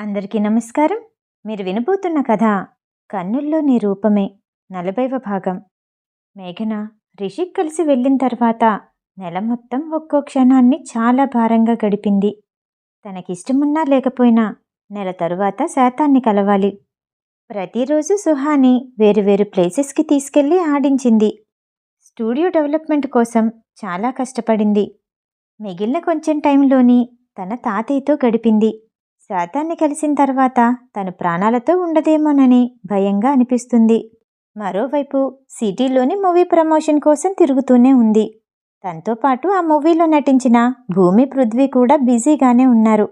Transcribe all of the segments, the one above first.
అందరికీ నమస్కారం. మీరు వినబోతున్న కథ కన్నుల్లో నీ రూపమే నలభైవ భాగం. మేఘన రిషిక్ కలిసి వెళ్ళిన తర్వాత నెల మొత్తం ఒక్కో క్షణాన్ని చాలా భారంగా గడిపింది. తనకిష్టమున్నా లేకపోయినా నెల తరువాత శాతాన్ని కలవాలి. ప్రతిరోజు సుహాని వేరు వేరు ప్లేసెస్కి తీసుకెళ్ళి ఆడించింది. స్టూడియో డెవలప్మెంట్ కోసం చాలా కష్టపడింది. మిగిలిన కొంచెం టైంలోని తన తాతయ్యతో గడిపింది. శాతాన్ని కలిసిన తర్వాత తను ప్రాణాలతో ఉండదేమోనని భయంగా అనిపిస్తుంది. మరోవైపు సిటీలోని మూవీ ప్రమోషన్ కోసం తిరుగుతూనే ఉంది. తనతో పాటు ఆ మూవీలో నటించిన భూమి పృథ్వీ కూడా బిజీగానే ఉన్నారు.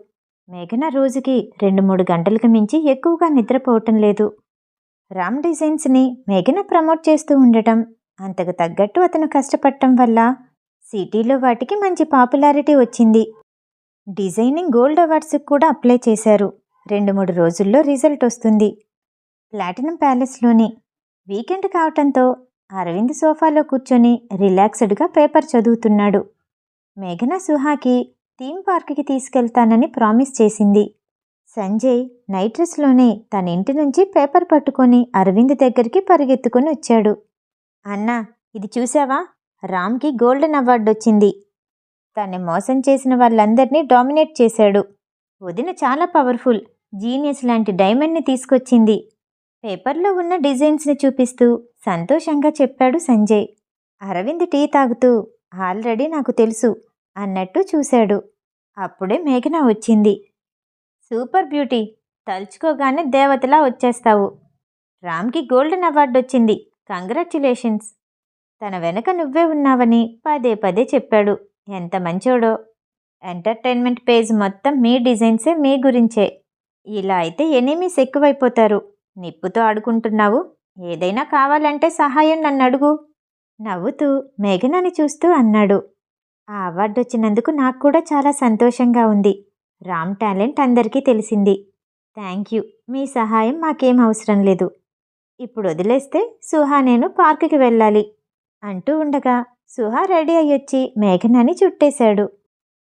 మేఘన రోజుకి రెండు మూడు గంటలకు మించి ఎక్కువగా నిద్రపోవటం లేదు. రామ్ డిజైన్స్ని మేఘన ప్రమోట్ చేస్తూ ఉండటం అంతకు తగ్గట్టు అతను కష్టపడటం వల్ల సిటీలో వాటికి మంచి పాపులారిటీ వచ్చింది. డిజైనింగ్ గోల్డ్ అవార్డ్స్కి కూడా అప్లై చేశారు. రెండు మూడు రోజుల్లో రిజల్ట్ వస్తుంది. ప్లాటినం ప్యాలెస్లోని వీకెండ్ కావటంతో అరవింద్ సోఫాలో కూర్చొని రిలాక్స్డ్గా పేపర్ చదువుతున్నాడు. మేఘన సుహాకి థీమ్ పార్క్కి తీసుకెళ్తానని ప్రామిస్ చేసింది. సంజయ్ నైట్ డ్రెస్లోనే తన ఇంటి నుంచి పేపర్ పట్టుకొని అరవింద్ దగ్గరికి పరిగెత్తుకొని వచ్చాడు. అన్నా ఇది చూసావా? రామ్కి గోల్డెన్ అవార్డు వచ్చింది తన్ని మోసం చేసిన వాళ్ళందరినీ డామినేట్ చేశాడు. వదిన చాలా పవర్ఫుల్ జీనియస్ లాంటి డైమండ్ని తీసుకొచ్చింది. పేపర్లో ఉన్న డిజైన్స్ని చూపిస్తూ సంతోషంగా చెప్పాడు సంజయ్. అరవింద్ టీ తాగుతూ ఆల్రెడీ నాకు తెలుసు అన్నట్టు చూశాడు. అప్పుడే మేఘన వచ్చింది. సూపర్ బ్యూటీ తలుచుకోగానే దేవతలా వచ్చేస్తావు. రామ్కి గోల్డెన్ అవార్డు వచ్చింది. కంగ్రాచ్యులేషన్స్. తన వెనక నువ్వే ఉన్నావని పదే పదే చెప్పాడు. ఎంత మంచోడో. ఎంటర్టైన్మెంట్ పేజ్ మొత్తం మీ డిజైన్సే మీ గురించే. ఇలా అయితే ఎనిమీస్ ఎక్కువైపోతారు. నిప్పుతో ఆడుకుంటున్నావు. ఏదైనా కావాలంటే సహాయం నన్ను అడుగు. నవ్వుతూ మేఘనాని చూస్తూ అన్నాడు. ఆ అవార్డు వచ్చినందుకు నాకు కూడా చాలా సంతోషంగా ఉంది. రామ్ టాలెంట్ అందరికీ తెలిసింది. Thank you. మీ సహాయం మాకేం అవసరం లేదు. ఇప్పుడు వదిలేస్తే సుహా నేను పార్కుకి వెళ్ళాలి. అంటూ ఉండగా సుహా రెడీ అయ్యొచ్చి మేఘనాని చుట్టేశాడు.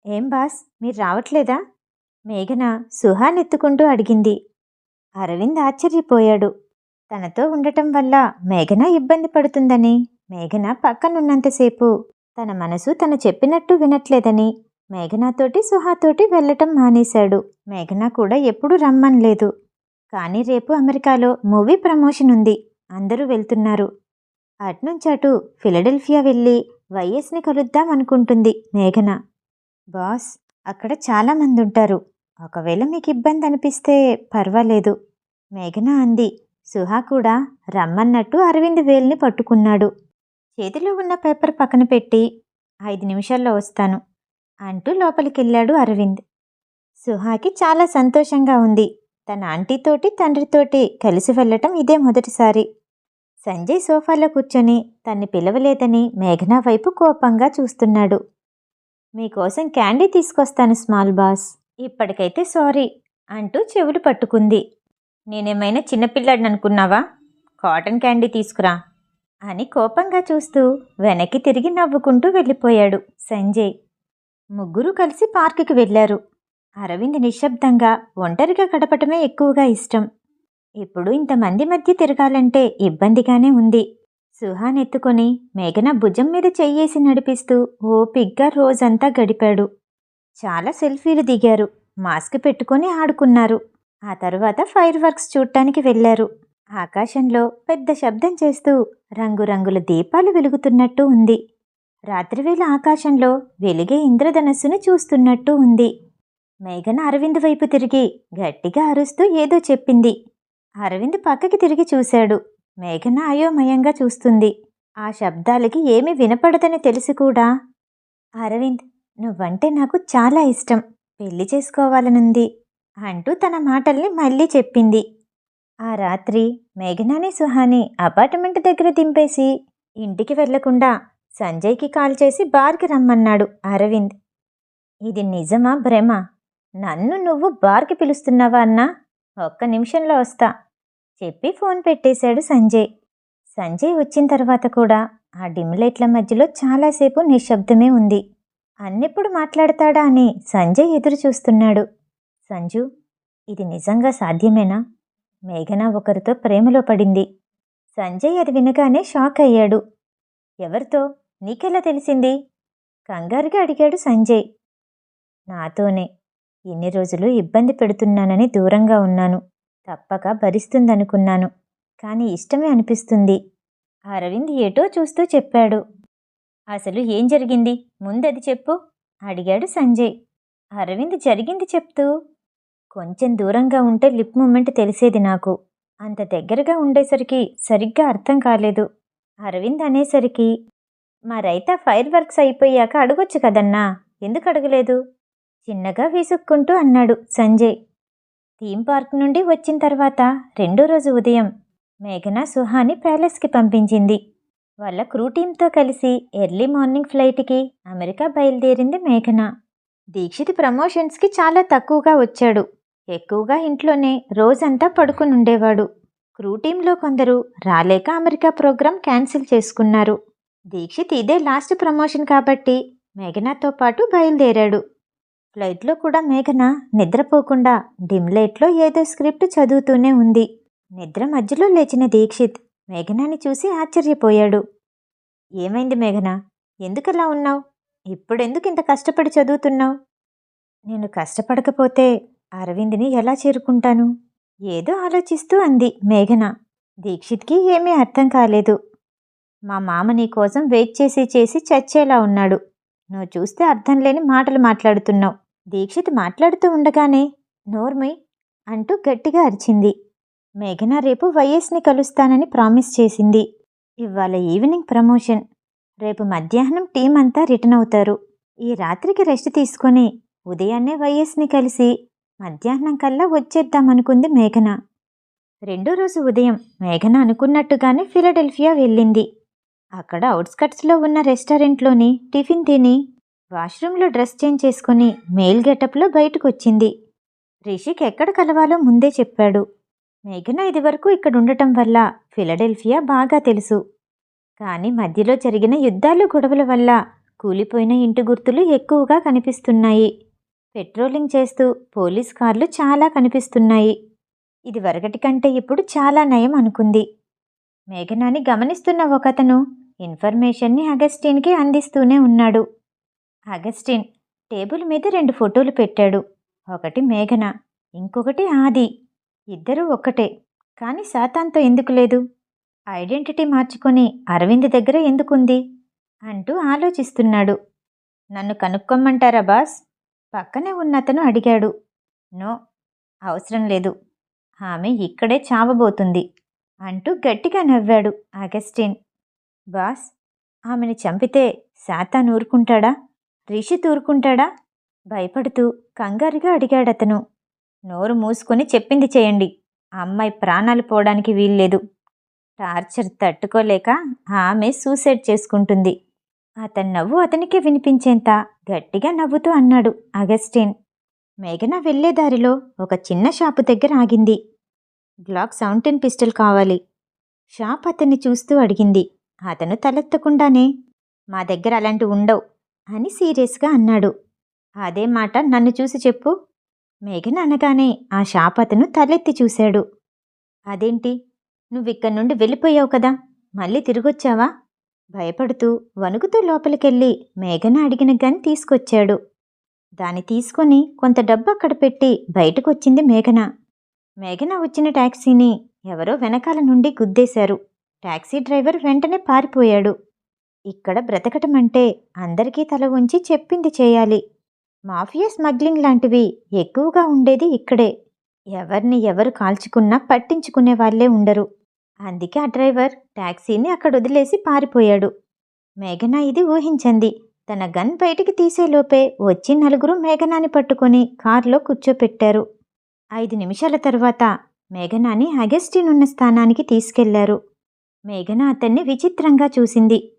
ఏం బాస్ మీరు రావట్లేదా? మేఘన సుహానెత్తుకుంటూ అడిగింది. అరవింద్ ఆశ్చర్యపోయాడు. తనతో ఉండటం వల్ల మేఘన ఇబ్బంది పడుతుందని మేఘన పక్కనున్నంతసేపు తన మనసు తను చెప్పినట్టు వినట్లేదని మేఘనాతోటి సుహాతోటి వెళ్ళటం మానేశాడు. మేఘన కూడా ఎప్పుడూ రమ్మనలేదు. కానీ రేపు అమెరికాలో మూవీ ప్రమోషన్ ఉంది. అందరూ వెళ్తున్నారు. అట్నుంచటు ఫిలడెల్ఫియా వెళ్ళి వైఎస్ని కలుద్దాం అనుకుంటుంది మేఘన. బాస్ అక్కడ చాలామంది ఉంటారు ఒకవేళ మీకు ఇబ్బంది అనిపిస్తే పర్వాలేదు. మేఘన అంది. సుహా కూడా రమ్మన్నట్టు అరవింద్ వేల్ని పట్టుకున్నాడు. చేతిలో ఉన్న పేపర్ పక్కన పెట్టి ఐదు నిమిషాల్లో వస్తాను అంటూ లోపలికెళ్ళాడు అరవింద్. సుహాకి చాలా సంతోషంగా ఉంది. తన ఆంటీతోటి తండ్రితోటి కలిసి వెళ్ళటం ఇదే మొదటిసారి. సంజయ్ సోఫాలో కూర్చొని తన్ని పిలవలేదని మేఘనా వైపు కోపంగా చూస్తున్నాడు. మీకోసం క్యాండీ తీసుకొస్తాను స్మాల్ బాస్. ఇప్పటికైతే సారీ అంటూ చెవులు పట్టుకుంది. నేనేమైనా చిన్నపిల్లాడిని అనుకున్నావా కాటన్ క్యాండీ తీసుకురా అని కోపంగా చూస్తూ వెనక్కి తిరిగి నవ్వుకుంటూ వెళ్ళిపోయాడు సంజయ్. ముగ్గురు కలిసి పార్కుకి వెళ్ళారు. అరవింద్ నిశ్శబ్దంగా ఒంటరిగా గడపటమే ఎక్కువగా ఇష్టం. ఇప్పుడు ఇంతమంది మధ్య తిరగాలంటే ఇబ్బందిగానే ఉంది. సుహాన్ ఎత్తుకొని మేఘన భుజం మీద చెయ్యేసి నడిపిస్తూ ఓపిగ్గా రోజంతా గడిపాడు. చాలా సెల్ఫీలు దిగారు. మాస్క్ పెట్టుకొని ఆడుకున్నారు. ఆ తరువాత ఫైర్ వర్క్స్ చూడటానికి వెళ్ళారు. ఆకాశంలో పెద్ద శబ్దం చేస్తూ రంగురంగుల దీపాలు వెలుగుతున్నట్టు ఉంది. రాత్రివేళ ఆకాశంలో వెలిగే ఇంద్రధనస్సును చూస్తున్నట్టు ఉంది. మేఘన అరవింద్ వైపు తిరిగి గట్టిగా అరుస్తూ ఏదో చెప్పింది. అరవింద్ పక్కకి తిరిగి చూశాడు. మేఘన అయోమయంగా చూస్తుంది. ఆ శబ్దాలకి ఏమీ వినపడదని తెలిసి కూడా. అరవింద్ నువ్వంటే నాకు చాలా ఇష్టం. పెళ్ళి చేసుకోవాలనుంది అంటూ తన మాటల్ని మళ్ళీ చెప్పింది. ఆ రాత్రి మేఘనాని సుహాని అపార్ట్మెంట్ దగ్గర దింపేసి ఇంటికి వెళ్ళకుండా సంజయ్కి కాల్ చేసి బార్కి రమ్మన్నాడు అరవింద్. ఇది నిజమా భ్రమ? నన్ను నువ్వు బార్కి పిలుస్తున్నావా అన్నా? ఒక్క నిమిషంలో వస్తా. చెప్పి ఫోన్ పెట్టేశాడు సంజయ్. సంజయ్ వచ్చిన తర్వాత కూడా ఆ డిమ్ లైట్ల మధ్యలో చాలాసేపు నిశ్శబ్దమే ఉంది. అన్నెప్పుడు మాట్లాడతాడా అని సంజయ్ ఎదురు చూస్తున్నాడు. సంజు ఇది నిజంగా సాధ్యమేనా? మేఘన ఒకరితో ప్రేమలో పడింది. సంజయ్ అది వినగానే షాక్ అయ్యాడు. ఎవరితో? నీకెలా తెలిసింది? కంగారుగా అడిగాడు సంజయ్. నాతోనే. ఇన్ని రోజులు ఇబ్బంది పెడుతున్నానని దూరంగా ఉన్నాను. తప్పక భరిస్తుందనుకున్నాను. కానీ ఇష్టమే అనిపిస్తుంది. అరవింద్ ఏటో చూస్తూ చెప్పాడు. అసలు ఏం జరిగింది? ముందది చెప్పు. అడిగాడు సంజయ్. అరవింద్ జరిగింది చెప్తూ కొంచెం దూరంగా ఉంటే లిప్ మూమెంట్ తెలిసేది నాకు. అంత దగ్గరగా ఉండేసరికి సరిగ్గా అర్థం కాలేదు. అరవింద్ అనేసరికి మరైతే ఫైర్ వర్క్స్ అయిపోయాక అడగొచ్చు కదన్నా. ఎందుకు అడగలేదు? చిన్నగా విసుక్కుంటూ అన్నాడు సంజయ్. థీమ్ పార్క్ నుండి వచ్చిన తర్వాత రెండో రోజు ఉదయం మేఘన సుహాని ప్యాలెస్కి పంపించింది. వాళ్ళ క్రూ టీంతో కలిసి ఎర్లీ మార్నింగ్ ఫ్లైట్కి అమెరికా బయలుదేరింది మేఘన. దీక్షిత్ ప్రమోషన్స్కి చాలా తక్కువగా వచ్చాడు. ఎక్కువగా ఇంట్లోనే రోజంతా పడుకుని ఉండేవాడు క్రూ టీంలో కొందరు రాలేక అమెరికా ప్రోగ్రాం క్యాన్సిల్ చేసుకున్నారు. దీక్షిత్ ఇదే లాస్ట్ ప్రమోషన్ కాబట్టి మేఘనాతో పాటు బయలుదేరాడు. ఫ్లైట్లో కూడా మేఘన నిద్రపోకుండా డిమ్ లైట్లో ఏదో స్క్రిప్ట్ చదువుతూనే ఉంది. నిద్ర మధ్యలో లేచిన దీక్షిత్ మేఘనాని చూసి ఆశ్చర్యపోయాడు. ఏమైంది మేఘన? ఎందుకలా ఉన్నావు? ఇప్పుడెందుకు ఇంత కష్టపడి చదువుతున్నావు? నేను కష్టపడకపోతే అరవింద్ని ఎలా చేరుకుంటాను? ఏదో ఆలోచిస్తూ అంది మేఘన. దీక్షిత్కి ఏమీ అర్థం కాలేదు. మా మామ నీ కోసం వెయిట్ చేసి చేసి చచ్చేలా ఉన్నాడు. నువ్వు చూస్తే అర్థం లేని మాటలు మాట్లాడుతున్నావు. దీక్షిత్ మాట్లాడుతూ ఉండగానే నోర్మి అంటూ గట్టిగా అరిచింది. మేఘన రేపు వైఎస్ని కలుస్తానని ప్రామిస్ చేసింది. ఇవాళ ఈవినింగ్ ప్రమోషన్. రేపు మధ్యాహ్నం టీం అంతా రిటర్న్ అవుతారు. ఈ రాత్రికి రెస్ట్ తీసుకొని ఉదయాన్నే వైఎస్ని కలిసి మధ్యాహ్నం కల్లా వచ్చేద్దామనుకుంది మేఘన. రెండో రోజు ఉదయం మేఘన అనుకున్నట్టుగానే ఫిలడెల్ఫియా వెళ్ళింది. అక్కడ అవుట్స్కట్స్లో ఉన్న రెస్టారెంట్లోని టిఫిన్ తిని వాష్రూమ్లో డ్రెస్ చేంజ్ చేసుకుని మేల్ గెటప్లో బయటకు వచ్చింది రిషిక్ ఎక్కడ కలవాలో ముందే చెప్పాడు. మేఘన ఇదివరకు ఇక్కడ ఉండటం వల్ల ఫిలడెల్ఫియా బాగా తెలుసు. కానీ మధ్యలో జరిగిన యుద్ధాలు గొడవల వల్ల కూలిపోయిన ఇంటి గుర్తులు ఎక్కువగా కనిపిస్తున్నాయి. పెట్రోలింగ్ చేస్తూ పోలీస్ కార్లు చాలా కనిపిస్తున్నాయి. ఇది వరకటి కంటే ఇప్పుడు చాలా నయం అనుకుంది. మేఘనాని గమనిస్తున్న ఒకతను. ఇన్ఫర్మేషన్ని అగస్టిన్కి అందిస్తూనే ఉన్నాడు. అగస్టిన్ టేబుల్ మీద రెండు ఫోటోలు పెట్టాడు. ఒకటి మేఘన ఇంకొకటి ఆది. ఇద్దరూ ఒక్కటే. కానీ సాతాన్తో ఎందుకు లేదు? ఐడెంటిటీ మార్చుకొని అరవింద్ దగ్గర ఎందుకుంది? అంటూ ఆలోచిస్తున్నాడు. నన్ను కనుక్కోమంటారా బాస్? పక్కనే ఉన్నతను అడిగాడు. నో అవసరం లేదు. ఆమె ఇక్కడే చావబోతుంది. అంటూ గట్టిగా నవ్వాడు అగస్టిన్ బాస్ ఆమెను చంపితే శాతాన్ ఊరుకుంటాడా? రిషి తూరుకుంటాడా? భయపడుతూ కంగారుగా అడిగాడతను. నోరు మూసుకొని చెప్పింది చేయండి. ఆ అమ్మాయి ప్రాణాలు పోవడానికి వీల్లేదు. టార్చర్ తట్టుకోలేక ఆమె సూసైడ్ చేసుకుంటుంది. అతని నవ్వు అతనికి వినిపించేంత గట్టిగా నవ్వుతూ అన్నాడు అగస్టిన్ మేఘన వెళ్ళే దారిలో ఒక చిన్న షాపు దగ్గర ఆగింది. గ్లాక్ సౌంటెన్ పిస్టల్ కావాలి. షాప్ అతన్ని చూస్తూ అడిగింది. అతను తలెత్తకుండానే మా దగ్గర అలాంటివి ఉండవు అని సీరియస్గా అన్నాడు. అదే మాట నన్ను చూసి చెప్పు. మేఘన అనగానే ఆ షాప్ అతను తలెత్తి చూశాడు. అదేంటి? నువ్విక్కడి నుండి వెళ్ళిపోయావు కదా? మళ్ళీ తిరిగొచ్చావా? భయపడుతూ వణుకుతూ లోపలికెళ్ళి మేఘన అడిగిన గన్ తీసుకొచ్చాడు. దాన్ని తీసుకొని కొంత డబ్బు అక్కడ పెట్టి బయటకొచ్చింది మేఘన. మేఘన వచ్చిన టాక్సీని ఎవరో వెనకాల నుండి గుద్దేశారు. ట్యాక్సీ డ్రైవర్ వెంటనే పారిపోయాడు. ఇక్కడ బ్రతకటం అంటే అందరికీ తల ఉంచి చెప్పింది చేయాలి. మాఫియా స్మగ్లింగ్ లాంటివి ఎక్కువగా ఉండేది ఇక్కడే. ఎవరిని ఎవరు కాల్చుకున్నా పట్టించుకునే వాళ్ళే ఉండరు. అందుకే ఆ డ్రైవర్ ట్యాక్సీని అక్కడ వదిలేసి పారిపోయాడు. మేఘన ఇది ఊహించింది. తన గన్ బయటికి తీసేలోపే వచ్చి నలుగురు మేఘనాని పట్టుకొని కారులో కూర్చోపెట్టారు. ఐదు నిమిషాల తర్వాత మేఘనాని అగస్టిన్ ఉన్న స్థానానికి తీసుకెళ్ళారు. మేఘన అతన్ని విచిత్రంగా చూసింది.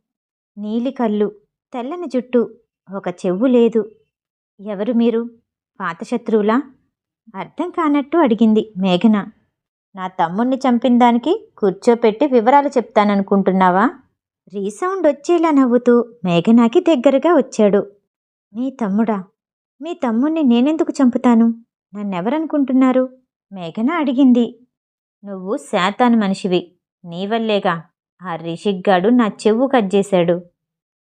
నీలి కళ్ళు తెల్లని జుట్టు ఒక చెవు లేదు. ఎవరు మీరు? పాత శత్రువులా? అర్థం కానట్టు అడిగింది మేఘన. నా తమ్ముణ్ణి చంపిన దానికి కూర్చోపెట్టి వివరాలు చెప్తాననుకుంటున్నావా? రీసౌండ్ వచ్చేలా నవ్వుతూ మేఘనాకి దగ్గరగా వచ్చాడు. మీ తమ్ముడా? మీ తమ్ముణ్ణి నేనెందుకు చంపుతాను? నన్నెవరనుకుంటున్నారు? మేఘన అడిగింది. నువ్వు శాతాను మనిషివి. నీ వల్లేగా. ఆ రిషిగ్గాడు నా చెవు కట్ చేశాడు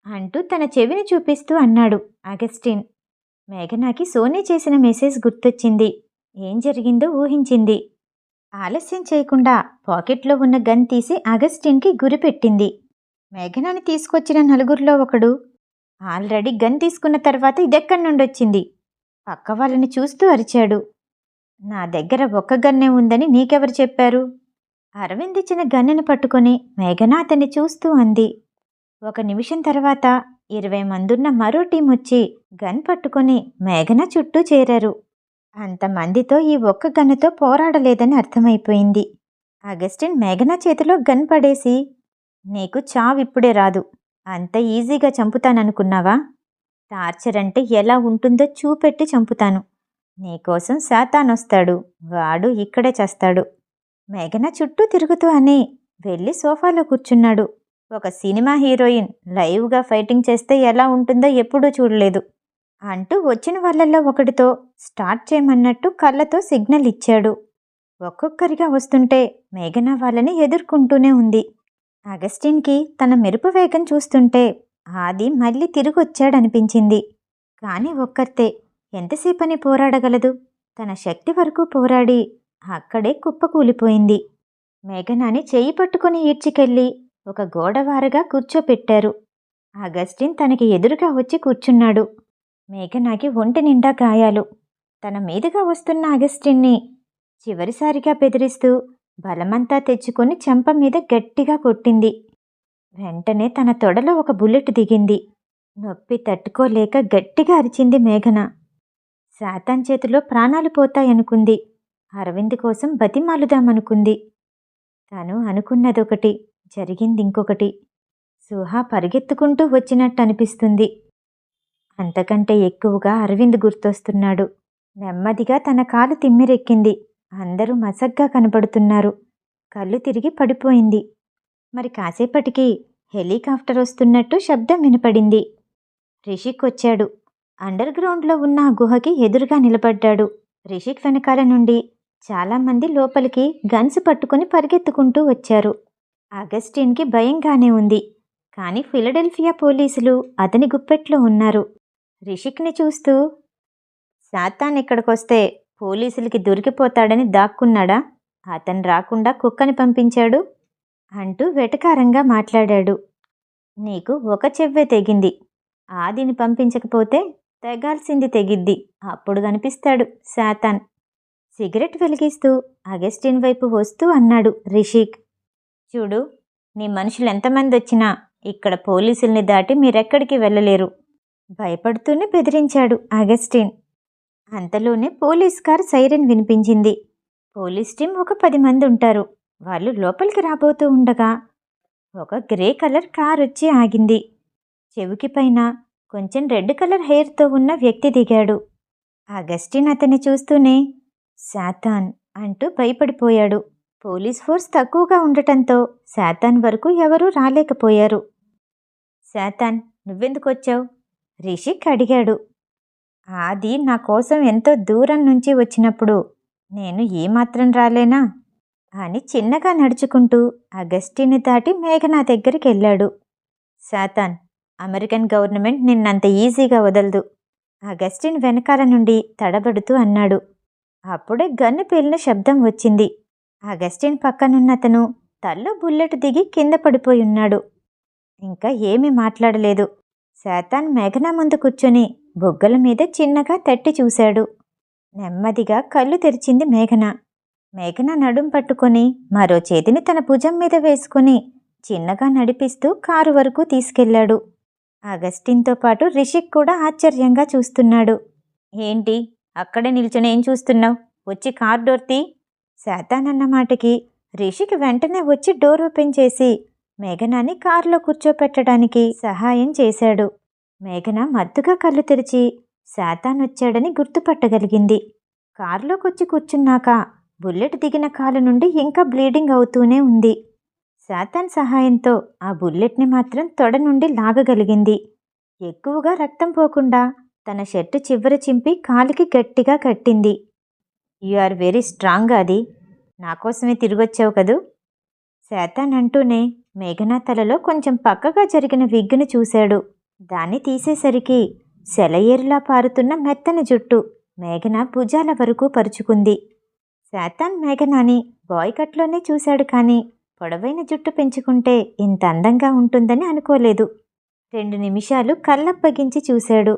అంటూ తన చెవిని చూపిస్తూ అన్నాడు అగస్టిన్. మేఘనాకి సోనీ చేసిన మెసేజ్ గుర్తొచ్చింది. ఏం జరిగిందో ఊహించింది. ఆలస్యం చేయకుండా పాకెట్లో ఉన్న గన్ తీసి అగస్టిన్కి గురిపెట్టింది మేఘనాని తీసుకొచ్చిన నలుగురిలో ఒకడు ఆల్రెడీ గన్ తీసుకున్న తర్వాత ఇదెక్కడి నుండి వచ్చింది పక్క వాళ్ళని చూస్తూ అరిచాడు. నా దగ్గర ఒక్క గన్నే ఉందని నీకెవరు చెప్పారు? అరవింద్ ఇచ్చిన గన్నెను పట్టుకొని మేఘన అతన్ని చూస్తూ అంది. ఒక నిమిషం తర్వాత ఇరవై మందున్న మరో టీం వచ్చి గన్ పట్టుకొని మేఘన చుట్టూ చేరారు. అంతమందితో ఈ ఒక్క గన్నుతో పోరాడలేదని అర్థమైపోయింది. అగస్టిన్ మేఘన చేతిలో గన్ పడేసి నీకు చావిప్పుడే రాదు. అంత ఈజీగా చంపుతాననుకున్నావా? టార్చర్ అంటే ఎలా ఉంటుందో చూపెట్టి చంపుతాను. నీకోసం శాతానొస్తాడు వాడు ఇక్కడే చేస్తాడు. మేఘన చుట్టూ తిరుగుతూ అని వెళ్ళి సోఫాలో కూర్చున్నాడు. ఒక సినిమా హీరోయిన్ లైవ్గా ఫైటింగ్ చేస్తే ఎలా ఉంటుందో ఎప్పుడూ చూడలేదు. అంటూ వచ్చిన వాళ్ళల్లో ఒకటితో స్టార్ట్ చేయమన్నట్టు కళ్ళతో సిగ్నల్ ఇచ్చాడు. ఒక్కొక్కరిగా వస్తుంటే మేఘన వాళ్ళని ఎదుర్కొంటూనే ఉంది. అగస్టిన్కి తన మెరుపు వేగం చూస్తుంటే ఆది మళ్ళీ తిరిగొచ్చాడనిపించింది. కానీ ఒక్కర్తే ఎంతసేపని పోరాడగలదు? తన శక్తి వరకు పోరాడి అక్కడే కుప్పకూలిపోయింది మేఘనాని చేయి పట్టుకుని ఈడ్చికెళ్ళి ఒక గోడవారగా కూర్చోపెట్టారు. అగస్టిన్ తనకి ఎదురుగా వచ్చి కూర్చున్నాడు. మేఘనాకి ఒంటి నిండా గాయాలు. తన మీదుగా వస్తున్న అగస్టిన్ని చివరిసారిగా బెదిరిస్తూ బలమంతా తెచ్చుకొని చెంప మీద గట్టిగా కొట్టింది. వెంటనే తన తొడలో ఒక బుల్లెట్ దిగింది. నొప్పి తట్టుకోలేక గట్టిగా అరిచింది మేఘన. శాతాన్ చేతిలో ప్రాణాలు పోతాయనుకుంది. అరవింద్ కోసం బతిమాలుదామనుకుంది. తను అనుకున్నదొకటి జరిగింది ఇంకొకటి సుహా పరిగెత్తుకుంటూ వచ్చినట్టు అనిపిస్తుంది అంతకంటే ఎక్కువగా అరవింద్ గుర్తొస్తున్నాడు. నెమ్మదిగా తన కాలు తిమ్మిరెక్కింది. అందరూ మసగ్గా కనబడుతున్నారు. కళ్ళు తిరిగి పడిపోయింది. మరి కాసేపటికి హెలికాప్టర్ వస్తున్నట్టు శబ్దం వినపడింది. రిషిక్ వచ్చాడు. అండర్ గ్రౌండ్లో ఉన్న గుహకి ఎదురుగా నిలబడ్డాడు. రిషిక్ వెనకాల నుండి చాలామంది లోపలికి గన్స్ పట్టుకుని పరిగెత్తుకుంటూ వచ్చారు. అగస్టిన్కి భయంగానే ఉంది. కానీ ఫిలడెల్ఫియా పోలీసులు అతని గుప్పెట్లో ఉన్నారు. రిషిక్ని చూస్తూ సాతాన్ ఇక్కడికొస్తే పోలీసులకి దొరికిపోతాడని దాక్కున్నాడా? అతను రాకుండా కుక్కని పంపించాడు? అంటూ వెటకారంగా మాట్లాడాడు. నీకు ఒక చెవ్వే తెగింది. ఆదిని పంపించకపోతే తెగాల్సింది తెగిద్ది. అప్పుడు కనిపిస్తాడు శాతాన్. సిగరెట్ వెలిగిస్తూ అగస్టిన్ వైపు వస్తూ అన్నాడు రిషిక్. చూడు నీ మనుషులు ఎంతమంది వచ్చినా ఇక్కడ పోలీసుల్ని దాటి మీరెక్కడికి వెళ్ళలేరు. భయపడుతూనే బెదిరించాడు అగస్టిన్. అంతలోనే పోలీస్ కార్ సైరన్ వినిపించింది. పోలీస్ టీం ఒక పది మంది ఉంటారు. వాళ్ళు లోపలికి రాబోతూ ఉండగా ఒక గ్రే కలర్ కార్ వచ్చి ఆగింది. చెవికి పైన కొంచెం రెడ్ కలర్ హెయిర్తో ఉన్న వ్యక్తి దిగాడు. అగస్టిన్ అతన్ని చూస్తూనే శాతాన్ అంటూ భయపడిపోయాడు. పోలీస్ ఫోర్స్ తక్కువగా ఉండటంతో శాతాన్ వరకు ఎవరూ రాలేకపోయారు. శాతాన్ నువ్వెందుకు వచ్చావు రిషిక్ అడిగాడు. ఆది నా కోసం ఎంతో దూరం నుంచి వచ్చినప్పుడు నేను ఏమాత్రం రాలేనా? అని చిన్నగా నడుచుకుంటూ అగస్టిని దాటి మేఘనా దగ్గరికి వెళ్ళాడు శాతాన్ అమెరికన్ గవర్నమెంట్ నిన్నంత ఈజీగా వదలదు. అగస్టిన్ వెనకాల నుండి తడబడుతూ అన్నాడు. అప్పుడే గన్ను పేలిన శబ్దం వచ్చింది. అగస్టిన్ పక్కనున్నతను తల్లో బుల్లెట్ దిగి కింద పడిపోయి ఉన్నాడు. ఇంకా ఏమీ మాట్లాడలేదు. శాతాన్ మేఘన ముందు కూర్చొని బొగ్గల మీద చిన్నగా తట్టి చూశాడు. నెమ్మదిగా కళ్ళు తెరిచింది మేఘన. మేఘన నడుం పట్టుకొని మరో చేతిని తన భుజం మీద వేసుకుని చిన్నగా నడిపిస్తూ కారు వరకు తీసుకెళ్ళాడు అగస్టిన్తో పాటు రిషిక్ కూడా ఆశ్చర్యంగా చూస్తున్నాడు. ఏంటి? అక్కడే నిల్చొని ఏం చూస్తున్నావు? వచ్చి కార్ డోర్ తీ. శాతాన్ అన్న మాటకి రిషిక్ వెంటనే వచ్చి డోర్ ఓపెన్ చేసి మేఘనాని కారులో కూర్చోపెట్టడానికి సహాయం చేశాడు. మేఘన మత్తుగా కళ్ళు తెరిచి శాతాన్ వచ్చాడని గుర్తుపట్టగలిగింది. కారులోకొచ్చి కూర్చున్నాక బుల్లెట్ దిగిన కాలు నుండి ఇంకా బ్లీడింగ్ అవుతూనే ఉంది. శాతాన్ సహాయంతో ఆ బుల్లెట్ని మాత్రం తొడ నుండి లాగగలిగింది. ఎక్కువగా రక్తం పోకుండా తన షర్టు చివర చింపి కాలికి గట్టిగా కట్టింది. యు ఆర్ వెరీ స్ట్రాంగ్ అది నాకోసమే తిరిగొచ్చావు కదూ? శాతాన్ అంటూనే మేఘనా తలలో కొంచెం పక్కగా జరిగిన విగ్గును చూశాడు. దాన్ని తీసేసరికి సెలయేరులా పారుతున్న మెత్తని జుట్టు మేఘన భుజాల వరకు పరుచుకుంది. శాతాన్ మేఘనాని బాయ్ కట్లోనే చూశాడు కానీ పొడవైన జుట్టు పెంచుకుంటే ఇంత అందంగా ఉంటుందని అనుకోలేదు. రెండు నిమిషాలు కళ్ళప్పగించి చూశాడు.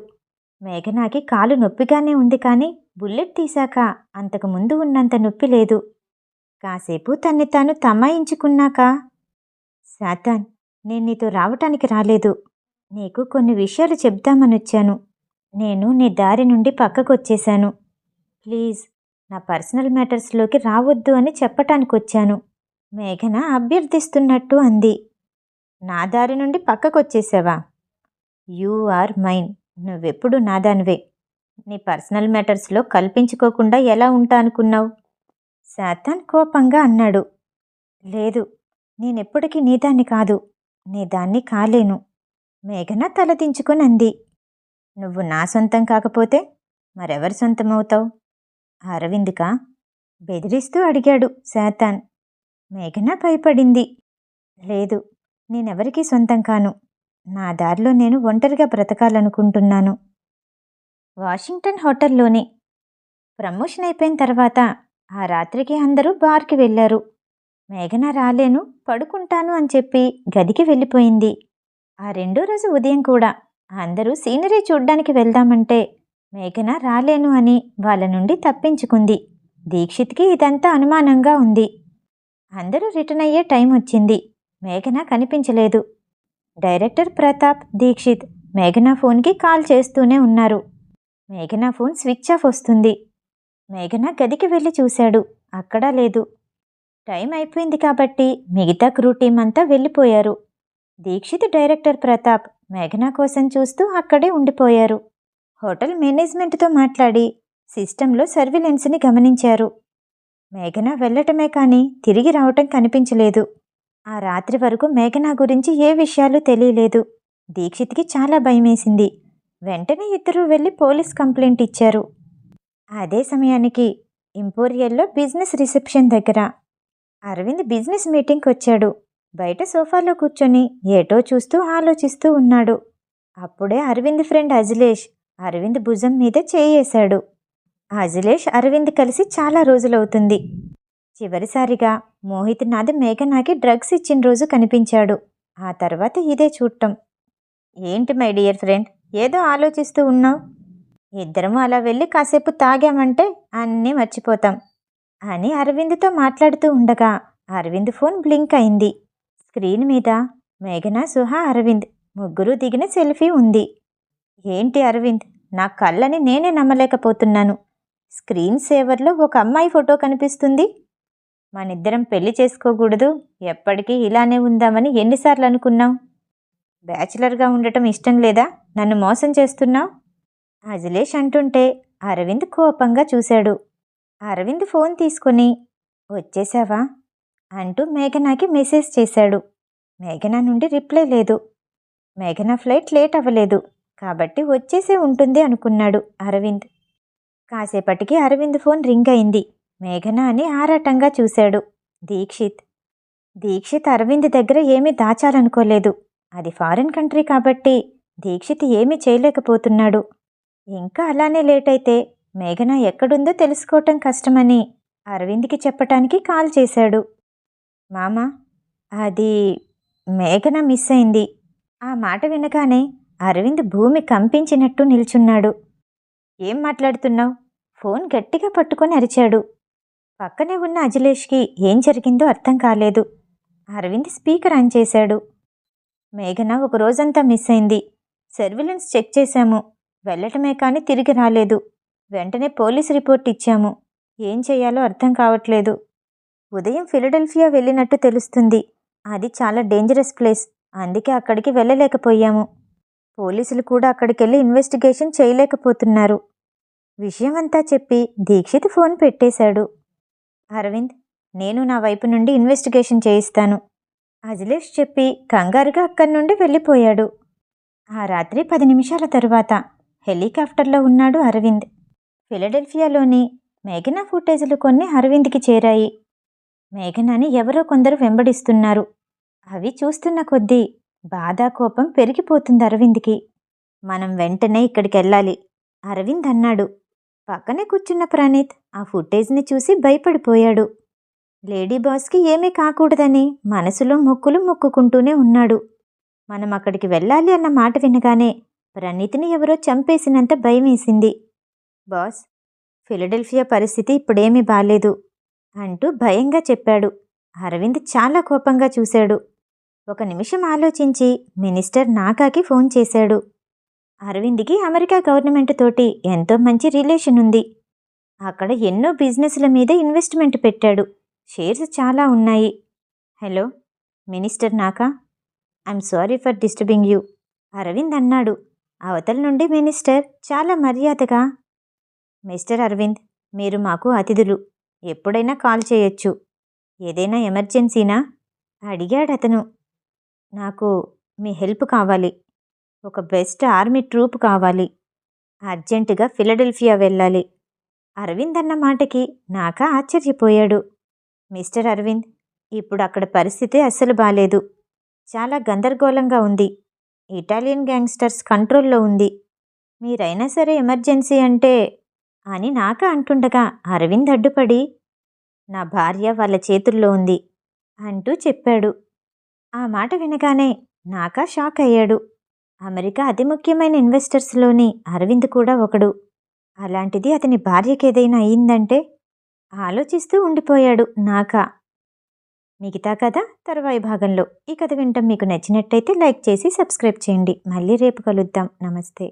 మేఘనాకి కాలు నొప్పిగానే ఉంది కానీ బుల్లెట్ తీశాక అంతకు ముందు ఉన్నంత నొప్పి లేదు. కాసేపు తన్ని తాను తమాయించుకున్నాక శాతాన్ నేను నీతో రావటానికి రాలేదు. నీకు కొన్ని విషయాలు చెప్దామనొచ్చాను. నేను నీ దారి నుండి పక్కకొచ్చేశాను. ప్లీజ్ నా పర్సనల్ మ్యాటర్స్లోకి రావద్దు అని చెప్పటానికి వచ్చాను మేఘన అభ్యర్థిస్తున్నట్టు అంది. నా దారి నుండి పక్కకొచ్చేసావా? You are mine. నువ్వెప్పుడు నాదానివే నీ పర్సనల్ మ్యాటర్స్లో కల్పించుకోకుండా ఎలా ఉంటా అనుకున్నావు శాతాన్ కోపంగా అన్నాడు. లేదు నేనెప్పటికీ నీదాన్ని కాదు. నీదాన్ని కాలేను. మేఘన తలదించుకుని అంది. నువ్వు నా సొంతం కాకపోతే మరెవరి సొంతమవుతావు? అరవింద్కా? బెదిరిస్తూ అడిగాడు శాతాన్. మేఘన భయపడింది. లేదు నేనెవరికీ సొంతం కాను. నా దారిలో నేను ఒంటరిగా బ్రతకాలనుకుంటున్నాను. వాషింగ్టన్ హోటల్లోనే. ప్రమోషన్ అయిపోయిన తర్వాత ఆ రాత్రికి అందరూ బార్కి వెళ్ళారు. మేఘన రాలేను పడుకుంటాను అని చెప్పి గదికి వెళ్ళిపోయింది. ఆ రెండో రోజు ఉదయం కూడా అందరూ సీనరీ చూడ్డానికి వెళ్దామంటే మేఘన రాలేను అని వాళ్ళ నుండి తప్పించుకుంది. దీక్షిత్కి ఇదంతా అనుమానంగా ఉంది. అందరూ రిటర్న్ అయ్యే టైం వచ్చింది. మేఘన కనిపించలేదు. డైరెక్టర్ ప్రతాప్ దీక్షిత్ మేఘనా ఫోన్కి కాల్ చేస్తూనే ఉన్నారు. మేఘనా ఫోన్ స్విచ్ ఆఫ్ వస్తుంది. మేఘన గదికి వెళ్ళి చూశాడు. అక్కడా లేదు. టైం అయిపోయింది కాబట్టి మిగతా క్రూ టీం అంతా వెళ్ళిపోయారు. దీక్షిత్ డైరెక్టర్ ప్రతాప్ మేఘనా కోసం చూస్తూ అక్కడే ఉండిపోయారు. హోటల్ మేనేజ్మెంట్తో మాట్లాడి సిస్టంలో సర్విలెన్స్ని గమనించారు. మేఘన వెళ్ళటమే కానీ తిరిగి రావటం కనిపించలేదు. ఆ రాత్రి వరకు మేఘనా గురించి ఏ విషయాలు తెలియలేదు. దీక్షిత్కి చాలా భయమేసింది. వెంటనే ఇద్దరూ వెళ్ళి పోలీస్ కంప్లైంట్ ఇచ్చారు. అదే సమయానికి ఇంపోరియల్లో బిజినెస్ రిసెప్షన్ దగ్గర. అరవింద్ బిజినెస్ మీటింగ్కి వచ్చాడు బయట సోఫాలో కూర్చొని ఏటో చూస్తూ ఆలోచిస్తూ ఉన్నాడు. అప్పుడే అరవింద్ ఫ్రెండ్ అజిలేష్ అరవింద్ భుజం మీద చేయేశాడు. అజిలేష్ అరవింద్ కలిసి చాలా రోజులవుతుంది. చివరిసారిగా మోహిత్ నాథ్ మేఘనాకి డ్రగ్స్ ఇచ్చిన రోజు కనిపించాడు. ఆ తర్వాత ఇదే చూడటం. ఏంటి మై డియర్ ఫ్రెండ్ ఏదో ఆలోచిస్తూ ఉన్నావు? ఇద్దరం అలా వెళ్ళి కాసేపు తాగామంటే అన్నీ మర్చిపోతాం అని అరవింద్తో మాట్లాడుతూ ఉండగా అరవింద్ ఫోన్ బ్లింక్ అయింది. స్క్రీన్ మీద మేఘన సుహా అరవింద్ ముగ్గురు దిగిన సెల్ఫీ ఉంది. ఏంటి అరవింద్? నా కళ్ళని నేనే నమ్మలేకపోతున్నాను. స్క్రీన్ సేవర్లో ఒక అమ్మాయి ఫోటో కనిపిస్తుంది. మనిద్దరం పెళ్ళి చేసుకోకూడదు. ఎప్పటికీ ఇలానే ఉందామని ఎన్నిసార్లు అనుకున్నావు బ్యాచిలర్గా ఉండటం ఇష్టం లేదా? నన్ను మోసం చేస్తున్నావు? అజిలేష్ అంటుంటే అరవింద్ కోపంగా చూశాడు. అరవింద్ ఫోన్ తీసుకొని వచ్చేసావా? అంటూ మేఘనాకి మెసేజ్ చేశాడు. మేఘనా నుండి రిప్లై లేదు. మేఘనా ఫ్లైట్ లేట్ అవ్వలేదు. కాబట్టి వచ్చేసే ఉంటుంది అనుకున్నాడు అరవింద్. కాసేపటికి అరవింద్ ఫోన్ రింగ్ అయింది. మేఘన అని ఆరాటంగా చూశాడు. దీక్షిత్. దీక్షిత్ అరవింద్ దగ్గర ఏమీ దాచాలనుకోలేదు. అది ఫారిన్ కంట్రీ కాబట్టి దీక్షిత్ ఏమీ చేయలేకపోతున్నాడు. ఇంకా అలానే లేట్ అయితే మేఘన ఎక్కడుందో తెలుసుకోవటం కష్టమని అరవింద్కి చెప్పటానికి కాల్ చేశాడు. మామ అది మేఘన మిస్ అయింది. ఆ మాట వినగానే అరవింద్ భూమి కంపించినట్టు నిల్చున్నాడు. ఏం మాట్లాడుతున్నావు? ఫోన్ గట్టిగా పట్టుకొని అరిచాడు. పక్కనే ఉన్న అజిలేష్కి ఏం జరిగిందో అర్థం కాలేదు. అరవింద్ స్పీకర్ ఆన్ చేశాడు. మేఘన ఒక రోజంతా మిస్ అయింది. సర్విలెన్స్ చెక్ చేశాము. వెళ్ళటమే కానీ తిరిగి రాలేదు. వెంటనే పోలీస్ రిపోర్ట్ ఇచ్చాము. ఏం చేయాలో అర్థం కావట్లేదు. ఉదయం ఫిలడెల్ఫియా వెళ్ళినట్టు తెలుస్తుంది. అది చాలా డేంజరస్ ప్లేస్. అందుకే అక్కడికి వెళ్ళలేకపోయాము. పోలీసులు కూడా అక్కడికి వెళ్ళి ఇన్వెస్టిగేషన్ చేయలేకపోతున్నారు. విషయం అంతా చెప్పి దీక్షిత్ ఫోన్ పెట్టేశాడు. అరవింద్ నేను నా వైపు నుండి ఇన్వెస్టిగేషన్ చేయిస్తాను. అజిలేష్ చెప్పి కంగారుగా అక్కడి నుండి వెళ్ళిపోయాడు. ఆ రాత్రి పది నిమిషాల తరువాత హెలికాప్టర్లో ఉన్నాడు అరవింద్. ఫిలడెల్ఫియాలోని మేఘనా ఫుటేజీలు కొన్ని అరవింద్కి చేరాయి. మేఘనాని ఎవరో కొందరు వెంబడిస్తున్నారు. అవి చూస్తున్న కొద్దీ బాధా కోపం పెరిగిపోతుంది అరవింద్కి. మనం వెంటనే ఇక్కడికి వెళ్ళాలి అరవింద్ అన్నాడు. పక్కనే కూర్చున్న ప్రణీత్ ఆ ఫుటేజ్ని చూసి భయపడిపోయాడు. లేడీ బాస్కి ఏమీ కాకూడదని మనసులో మొక్కులు మొక్కుకుంటూనే ఉన్నాడు. మనం అక్కడికి వెళ్ళాలి అన్న మాట వినగానే ప్రణీతిని ఎవరో చంపేసినంత భయమేసింది. బాస్ ఫిలడెల్ఫియా పరిస్థితి ఇప్పుడేమీ బాలేదు అంటూ భయంగా చెప్పాడు. అరవింద్ చాలా కోపంగా చూశాడు. ఒక నిమిషం ఆలోచించి మినిస్టర్ నాకాకి ఫోన్ చేశాడు. అరవింద్కి అమెరికా గవర్నమెంట్ తోటి ఎంతో మంచి రిలేషన్ ఉంది. అక్కడ ఎన్నో బిజినెస్ల మీద ఇన్వెస్ట్మెంట్ పెట్టాడు. షేర్స్ చాలా ఉన్నాయి. హలో మినిస్టర్ నాకా? I'm sorry for disturbing you Aravind అన్నాడు. అవతల నుండి మినిస్టర్ చాలా మర్యాదగా మిస్టర్ అరవింద్ మీరు మాకు అతిథులు ఎప్పుడైనా కాల్ చేయొచ్చు. ఏదైనా ఎమర్జెన్సీనా? అడిగాడు అతను నాకు మీ హెల్ప్ కావాలి. ఒక బెస్ట్ ఆర్మీ ట్రూప్ కావాలి. అర్జెంటుగా ఫిలడెల్ఫియా వెళ్ళాలి. అరవింద్ అన్న మాటకి నాకా ఆశ్చర్యపోయాడు. మిస్టర్ అరవింద్ ఇప్పుడు అక్కడ పరిస్థితి అస్సలు బాలేదు. చాలా గందరగోళంగా ఉంది. ఇటాలియన్ గ్యాంగ్స్టర్స్ కంట్రోల్లో ఉంది. మీరైనా సరే ఎమర్జెన్సీ అంటే అని నాక అంటుండగా అరవింద్ అడ్డుపడి నా భార్య వాళ్ళ చేతుల్లో ఉంది అంటూ చెప్పాడు. ఆ మాట వినగానే నాకా షాక్ అయ్యాడు అమెరికా అతి ముఖ్యమైన ఇన్వెస్టర్స్లోని అరవింద్ కూడా ఒకడు. అలాంటిది అతని భార్యకేదైనా అయిందంటే ఆలోచిస్తూ ఉండిపోయాడు నాకా. మిగతా కథ తర్వాయి భాగంలో. ఈ కథ వింటాం మీకు నచ్చినట్టయితే లైక్ చేసి సబ్స్క్రైబ్ చేయండి. మళ్ళీ రేపు కలుద్దాం. నమస్తే.